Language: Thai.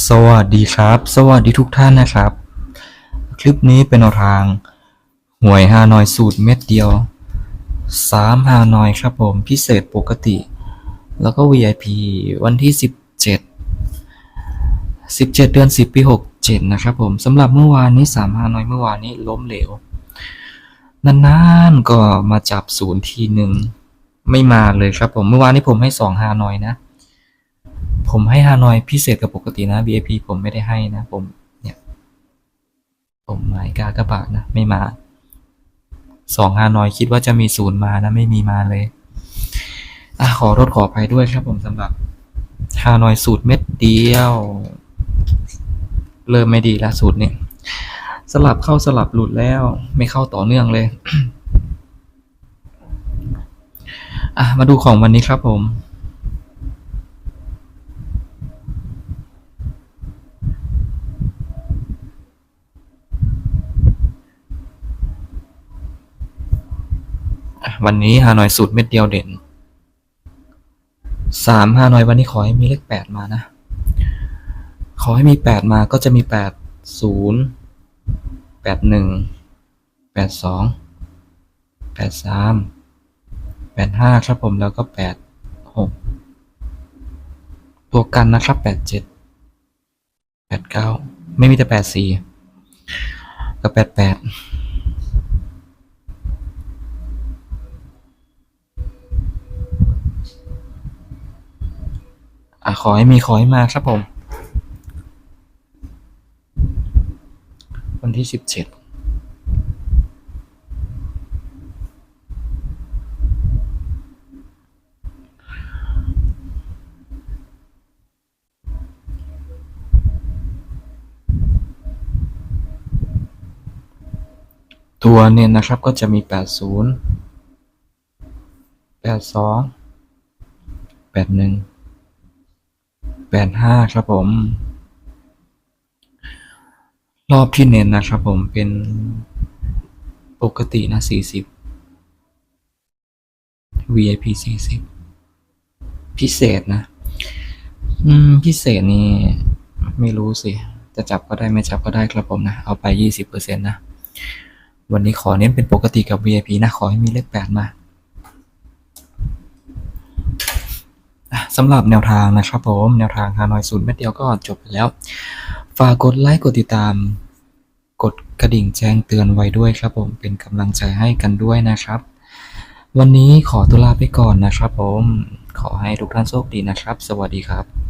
สวัสดีครับ สวัสดีทุกท่านนะครับ คลิปนี้เป็นแนวทาง หวยฮานอยสูตรเม็ดเดียว 3 ฮานอยครับผม พิเศษปกติ แล้วก็ VIP วันที่ 17 17 เดือน 10 ปี 67 นะครับผมสำหรับเมื่อวานนี้ 3 ฮานอยเมื่อวานนี้ล้มเหลว นานๆ ก็มาจับศูนย์ทีหนึ่ง ไม่มาเลยครับผม เมื่อวานนี้ผมให้ 2 ฮานอยนะ ผมให้ฮานอยพิเศษกับปกตินะ VIP ผมไม่ได้ให้นะ ผมเนี่ย ผมหมายกากระบานะ ไม่มาสองฮานอยคิดว่าจะมีศูนย์มานะ ไม่มีมาเลยอะขอโทษขออภัยด้วยครับผมสำหรับฮานอยสูตรเม็ดเดียว เริ่มไม่ดีล้วสูตรเนี่ย สลับเข้าสลับหลุดแล้ว ไม่เข้าต่อเนื่องเลยอะมาดูของวันนี้ครับผม วันนี้ฮานอยสูตรเม็ดเดียวเด่นสามฮานอยวันนี้ขอให้มีเลขแปดมานะ ขอให้มีแปดมาก็จะมีแปดศูนย์แปดหนึ่งแปดสองแปดสามแปดห้าครับผมแล้วก็แปดหกตัวกันนะครับแปดเจ็ดแปดเก้าไม่มีแต่แปดสี่กับแปดแปดะขอให้มีขอให้มาครับผม วันที่สิบเจ็ดตัวเนี่ยนะครับก็จะมีแปด แปดสองแปดหนึ่งแปดห้าครับผม รอบที่เน้นนะครับผมเป็นปกตินะสี่สิบ VIP สี่สิบพิเศษนะ อืม พิเศษนี่ไม่รู้สิ จะจับก็ได้ไม่จับก็ได้ครับผมนะ เอาไปยี่สิบเปอร์เซ็นต์นะ วันนี้ขอเน้นเป็นปกติกับ VIP นะ ขอให้มีเลขแปดมา อะ สำหรับแนวทางนะครับผมแนวทางฮานอยศูนย์เม็ดเดียวก็จบไปแล้ว ฝากกดไลค์กดติดตาม กดกระดิ่งแจ้งเตือนไว้ด้วยครับผมเป็นกำลังใจให้กันด้วยนะครับ วันนี้ขอตัวลาไปก่อนนะครับผมขอให้ทุกท่านโชคดีนะครับ สวัสดีครับ